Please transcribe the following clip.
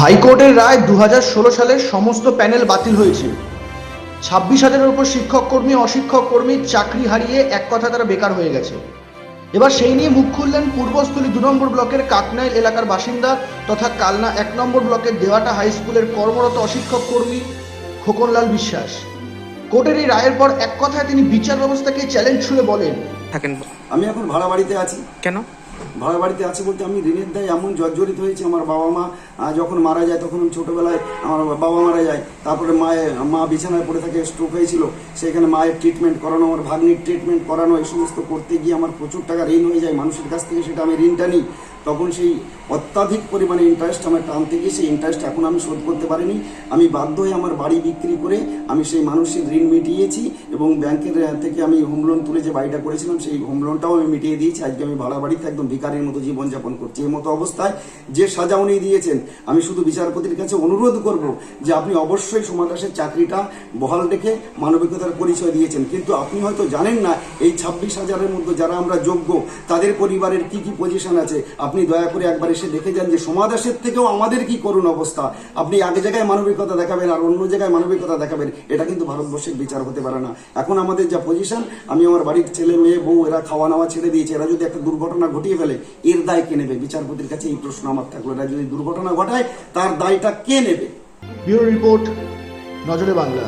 হাইকোর্টের রায় দু হাজার ষোলো সালের সমস্ত প্যানেল বাতিল হয়েছে। ছাব্বিশ হাজারের উপর শিক্ষক কর্মী অশিক্ষক কর্মীর চাকরি হারিয়ে এক কথা তারা বেকার হয়ে গেছে। এবার সেই নিয়ে মুখ খুললেন পূর্বস্থলী দু নম্বর ব্লকের কাকনাইল এলাকার বাসিন্দা তথা কালনা এক নম্বর ব্লকের দেওয়াটা হাই স্কুলের কর্মরত অশিক্ষক কর্মী খোকনলাল বিশ্বাস। কোর্টের এই রায়ের পর এক কথায় তিনি বিচার ব্যবস্থাকে চ্যালেঞ্জ ছুড়ে বলেন। থাকেন। আমি এখন ভাড়া বাড়িতে আছি। কেন? ভাড়া বাড়িতে আছি বলতে আমি ঋণের দায় এমন জর্জরিত হয়েছে, আমার বাবা মা যখন মারা যায় তখন আমি ছোটবেলায় আমার বাবা মারা যায়, তারপরে মায়ের মা বিছানায় পড়ে থাকে স্ট্রোক হয়েছিল, সেখানে মায়ের ট্রিটমেন্ট করানো, আমার ভাগ্নির ট্রিটমেন্ট করানো, এই সমস্ত করতে গিয়ে আমার প্রচুর টাকা ঋণ হয়ে যায়, মানুষের কাছ থেকে সেটা আমি ঋণটা নিই। তখন সেই অত্যাধিক পরিমাণে ইন্টারেস্ট আমার টানতে গিয়ে সেই ইন্টারেস্ট এখন আমি শোধ করতে পারিনি। আমি বাধ্য হয়ে আমার বাড়ি বিক্রি করে আমি সেই মানুষের ঋণ মিটিয়েছি এবং ব্যাংকের থেকে আমি হোম লোন তুলে যে বাড়িটা করেছিলাম, সেই হোম লোনটাও আমি মিটিয়ে দিয়েছি। আজকে আমি ভাড়া বাড়িতে একদম ভিকারের মতো জীবনযাপন করছি। এই মতো অবস্থায় যে সাজা উনি দিয়েছেন, আমি শুধু বিচারপতির কাছে অনুরোধ করব যে আপনি অবশ্যই সমাদাসের চাকরিটা বহাল রেখে মানবিকতার পরিচয় দিয়েছেন। কিন্তু আপনি হয়তো জানেন না, এই ছাব্বিশ হাজারের মধ্যে যারা আমরা যোগ্য, তাদের পরিবারের কি কি পজিশন আছে? আপনি দয়া করে একবার এসে দেখে যান যে সমাদাসের থেকেও আমাদের কি করুণ অবস্থা। আপনি এক জায়গায় মানবিকতা দেখাবেন আর অন্য জায়গায় মানবিকতা দেখাবেন, এটা কিন্তু ভারতবর্ষের বিচার হতে পারে না। এখন আমাদের যা পজিশন আমি আমার বাড়ির ছেলে, মেয়ে, বউ, এরা খাওয়া নাওয়া ছেড়ে দিয়েছে। এরা যদি একটা দুর্ঘটনা ঘটিয়ে ফেলে এর দায় কে নেবে? বিচারপতির কাছে এই প্রশ্ন আমার থাকল এটা যদি দুর্ঘটনা ঘটায়, তার দায়টা কে নেবে? ব্যুরো রিপোর্ট, নজরে বাংলা।